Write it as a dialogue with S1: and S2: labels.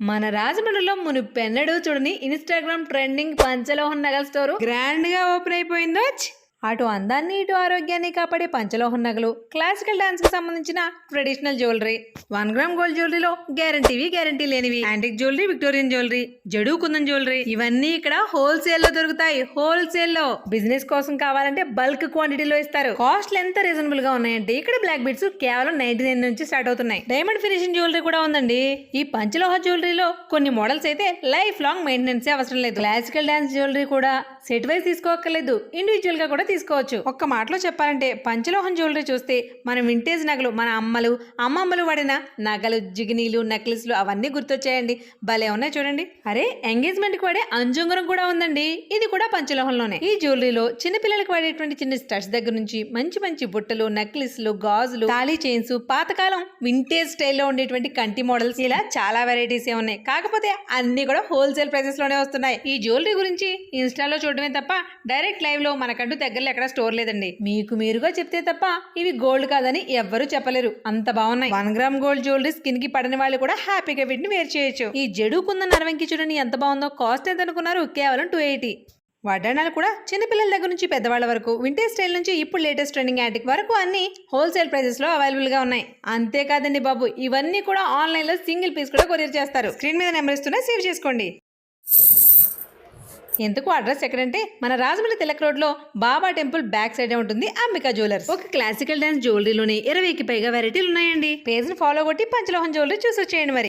S1: మన రాజమండ్రిలో మునుపెన్నడూ చూడని ఇన్స్టాగ్రామ్ ట్రెండింగ్ పంచలోహన్ నగల స్టోరు గ్రాండ్గా ఓపెన్ అయిపోయిందో అటు అందాన్ని ఇటు ఆరోగ్యాన్ని కాపాడే పంచలోహ నగలు క్లాసికల్ డాన్స్కి సంబంధించిన traditional jewellery one gram gold జ్యువెలరీలో గ్యారంటీవి గ్యారంటీ లేనివి. Antique jewellery Victorian jewellery జడు kundan jewellery ఇవన్నీ ఇక్కడ హోల్సేల్లో దొరుకుతాయి. హోల్సేల్లో బిజినెస్ కోసం కావాలంటే బల్క్ క్వాంటిటీలో ఇస్తారు. కాస్ట్లు ఎంత రీజనబుల్గా ఉన్నాయంటే ఇక్కడ బ్లాక్ బిట్స్ కేవలం నైన్టీ నైన్ నుంచి స్టార్ట్ అవుతున్నాయి. డైమండ్ ఫినిషింగ్ జ్యువెలరీ కూడా ఉందండి. ఈ పంచలోహ జ్యువెలరీలో కొన్ని మోడల్స్ అయితే లైఫ్ లాంగ్ మెయింటెనెన్స్ అవసరం లేదు. క్లాసికల్ డాన్స్ జ్యువెలరీ కూడా సెట్ వైజ్ తీసుకోక్కర్లేదు. ఇండివిజువల్గా కూడా తీసుకోవచ్చు. ఒక్క మాటలో చెప్పాలంటే పంచలోహం జ్యువెలరీ చూస్తే మన వింటేజ్ నగలు మన అమ్మలు అమ్మమ్మలు వాడిన నగలు జిగినీలు నెక్లెస్లు అవన్నీ గుర్తొచ్చాయండి. భలే ఉన్నాయి చూడండి. అరే ఎంగేజ్మెంట్కి వాడే అంజుంగరం కూడా ఉందండి. ఇది కూడా పంచలోహంలోనే. ఈ జ్యువెలరీలో చిన్నపిల్లలకు వాడేటువంటి చిన్న స్టడ్స్ దగ్గర నుంచి మంచి మంచి బుట్టలు నెక్లెస్లు గాజులు తాళీ చైన్స్ పాతకాలం వింటేజ్ స్టైల్లో ఉండేటువంటి కంటి మోడల్స్ ఇలా చాలా వెరైటీస్ ఉన్నాయి. కాకపోతే అన్ని కూడా హోల్సేల్ ప్రైసెస్లోనే వస్తున్నాయి. ఈ జ్యువెలరీ గురించి ఇన్స్టాలో చూడడమే తప్ప డైరెక్ట్ లైవ్లో మనకంటూ దగ్గరలో ఎక్కడ స్టోర్ లేదండి. మీకు మీరుగా చెప్తే తప్ప ఇవి గోల్డ్ కాదని ఎవ్వరూ చెప్పలేరు. అంత బాగున్నాయి. వన్ గ్రామ్ గోల్డ్ జ్యువెలరీ స్కిన్కి పడని వాళ్ళు కూడా హ్యాపీగా వీటిని వేర్ చేయొచ్చు. ఈ జడు నరవంకి చూడండి ఎంత బాగుందో. కాస్ట్ ఎంత అనుకున్నారు? కేవలం టూ ఎయిటీ వడ్డాణాలు కూడా చిన్నపిల్లల దగ్గర నుంచి పెద్దవాళ్ళ వరకు. వింటేజ్ స్టైల్ నుంచి ఇప్పుడు లేటెస్ట్ ట్రెండింగ్ యాంటిక్ వరకు అన్ని హోల్సేల్ ప్రైసెస్లో అవైలబుల్గా ఉన్నాయి. అంతేకాదండి బాబు ఇవన్నీ కూడా ఆన్లైన్లో సింగిల్ పీస్ కూడా కొరియర్ చేస్తారు. స్క్రీన్ మీద నెంబర్ ఇస్తున్నా సేవ్ చేసుకోండి. ఎందుకు అడ్రస్ ఎక్కడంటే మన రాజమండ్రి తిలక్ రోడ్లో బాబా టెంపుల్ బ్యాక్ సైడ్ ఉంటుంది అంబికా జ్యువెలర్స్. ఒక క్లాసికల్ డాన్స్ జ్యువెలరీలోనే ఇరవైకి పైగా వెరైటీలు ఉన్నాయండి. పేజ్ని ఫాలో కొట్టి పంచలోహం జ్యువెలరీ చూసి వచ్చేయండి మరి.